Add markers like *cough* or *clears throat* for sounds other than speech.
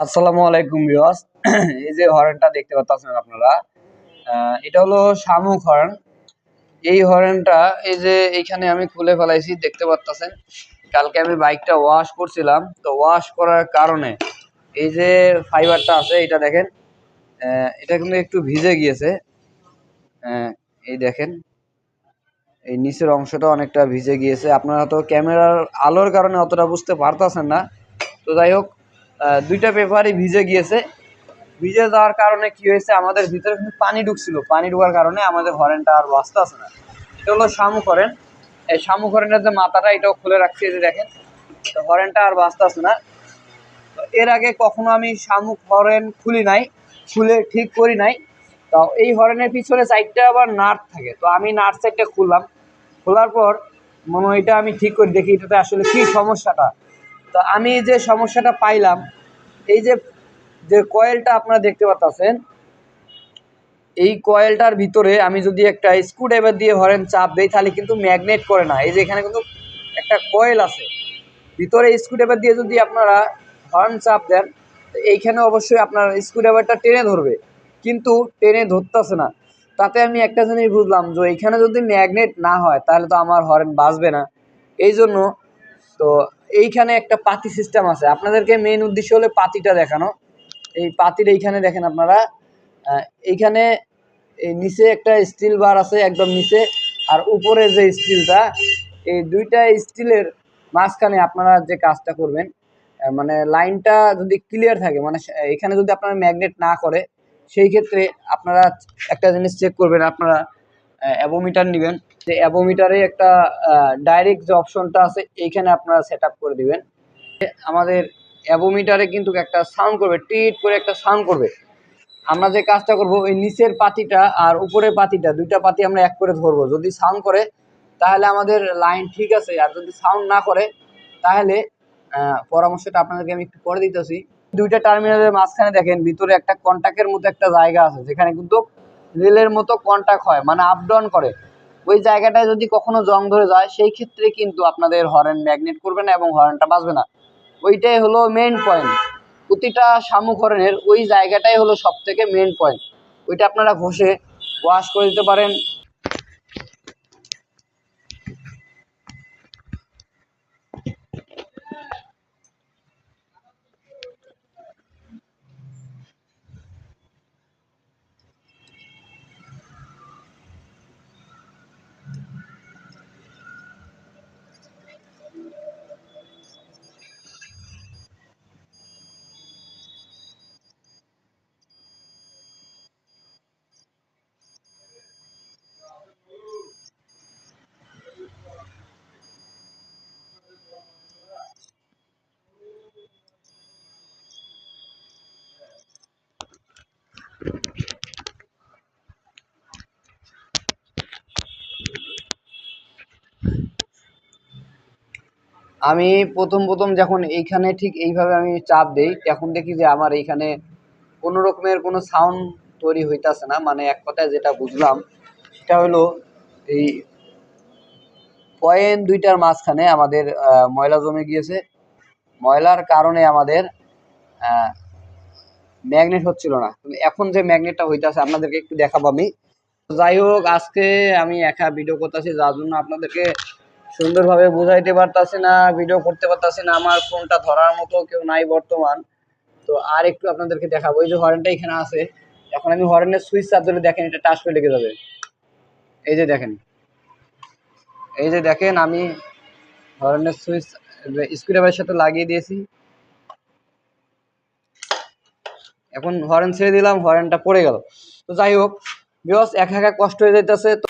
আসসালামু আলাইকুম বিওয়াস *clears throat* এই যে হর্নটা দেখতে পাচ্ছেন আপনারা এটা হলো শামুক হর্ন। এই হর্নটা, এই যে এইখানে আমি খুলে ফেলাইছি, দেখতে পাচ্ছেন কালকে আমি বাইকটা ওয়াশ করছিলাম, তো ওয়াশ করার কারণে এই যে ফাইবারটা আছে, এটা দেখেন এটা কিন্তু একটু ভিজে গিয়েছে। এই দেখেন, এই নিচের অংশটা অনেকটা ভিজে গিয়েছে। আপনারা তো ক্যামেরার আলোর কারণে অতটা বুঝতে পারতেছেন না। তো যাই হোক দুইটা পেপারই ভিজে গিয়েছে। ভিজে যাওয়ার কারণে কি হয়েছে, আমাদের ভিতরে কিন্তু পানি ঢুকছিল। পানি ঢোকার কারণে আমাদের হরেনটা আর বাঁচতে আসে না। এটা হলো শামুক হরেন। এই শামুক হরেনের যে মাথাটা, এটাও খুলে রাখছি যে দেখেন। তো হরেনটা আর বাঁচতে আসে না। তো এর আগে কখনো আমি শামুক হরেন খুলি নাই, খুলে ঠিক করি নাই। তো এই হরেনের পিছনে সাইডটা আবার নাট থাকে। তো আমি নাট সাইডটা খুললাম। খোলার পর মনে এটা আমি ঠিক করে, দেখি এটাতে আসলে কি সমস্যাটা। তো আমি যে সমস্যাটা পাইলাম, এই যে যে কয়েলটা আপনারা দেখতে পাচ্ছেন এই কয়েলটার ভিতরে আমি যদি একটা স্ক্রুড্রাইভার দিয়ে হরেন চাপ দেই, তাহলে কিন্তু ম্যাগনেট করে না। এই যে এখানে কিন্তু একটা কয়েল আছে। ভিতরে স্ক্রুড্রাইভার দিয়ে যদি আপনারা হর্ন চাপ দেন এইখানে অবশ্যই আপনার স্ক্রুড্রাইভারটা টেনে ধরবে। কিন্তু টেনে ধরতেছে না। তাতে আমি একটা জিনিস বুঝলাম যে এইখানে যদি ম্যাগনেট না হয়, তাহলে তো আমার হর্ন বাজবে না। এই জন্য তো এইখানে একটা পাতি সিস্টেম আছে। আপনাদেরকে মেইন উদ্দেশ্য হলো পাতিটা দেখানো। এই পাতির এইখানে দেখেন আপনারা। এইখানে এই নিচে একটা স্টিল বার আছে একদম নিচে। আর উপরে যে স্টিলটা এই দুইটা স্টিলের মাঝখানে আপনারা যে কাজটা করবেন মানে লাইনটা যদি ক্লিয়ার থাকে মানে এখানে যদি আপনারা ম্যাগনেট না করে, সেই ক্ষেত্রে আপনারা একটা জিনিস চেক করবেন, আপনারা অ্যাবোমিটার নেবেন। যে অ্যাবোমিটারে একটা ডাইরেক্ট যে অপশনটা আছে, এইখানে আপনারা সেট করে দিবেন। আমাদের অ্যাবোমিটারে কিন্তু একটা সাউন্ড করবে, টিট করে একটা সাউন্ড করবে। আমরা যে কাজটা করব, ওই নিচের পাতিটা আর উপরের পাতিটা, দুইটা পাতি আমরা এক করে ধরবো। যদি সাউন্ড করে, তাহলে আমাদের লাইন ঠিক আছে। আর যদি সাউন্ড না করে, তাহলে পরামর্শটা আপনাদেরকে আমি একটু করে দিতেছি। দুইটা টার্মিনালের মাঝখানে দেখেন, ভিতরে একটা কন্টাক্টের মতো একটা জায়গা আছে, যেখানে কিন্তু রেলের মতো কন্ট্যাক্ট হয় মানে আপ ডাউন করে। ওই জায়গাটায় যদি কখনো জং ধরে যায়, সেই ক্ষেত্রে কিন্তু আপনাদের হর্ন ম্যাগনেট করবে না এবং হর্নটা বাজবে না। ওইটাই হলো মেন পয়েন্ট প্রতিটা শামুক হরেনের ওই জায়গাটাই হলো সব থেকে মেন পয়েন্ট ওইটা আপনারা ঘষে ওয়াশ করে দিতে পারেন। আমি প্রথম প্রথম যখন এইখানে ঠিক এইভাবে আমি চাপ দেই, তখন দেখি যে আমার এইখানে কোনো রকমের কোনো সাউন্ড তৈরি হইতাছে না। মানে এক কথায় যেটা বুঝলাম সেটা হলো এই পয়েন্ট দুইটার মাঝখানে আমাদের ময়লা জমে গিয়েছে। ময়লার কারণে আমাদের ম্যাগনেট হচ্ছিল না। এখন যে ম্যাগনেটটা হইতাছে আপনাদেরকে একটু দেখাবো আমি। যাই হোক, আজকে আমি একা ভিডিও করতেছি, যার জন্য আপনাদেরকে সুন্দরভাবে বুঝাইতে পারতাছি না ভিডিও করতে পারতাছি না। আমার ফোনটা ধরার মতো কেউ নাই বর্তমান। তো আর একটু আপনাদেরকে দেখাবো। এই যে হরেনটা এখানে আছে। এখন আমি হরেনের সুইচ চাপ ধরে দেখেন, এটা টাচ করে লেগে যাবে। এই যে দেখেন। এই যে দেখেন, আমি হরেনের সুইচ স্ক্রুড্রাইভারের সাথে লাগিয়ে দিয়েছি। এখন হরেন ছেড়ে দিলাম, হরেনটা পড়ে গেল। তো যাই হোক বিকজ একা একা কষ্ট হয়ে যাইতেছে, তো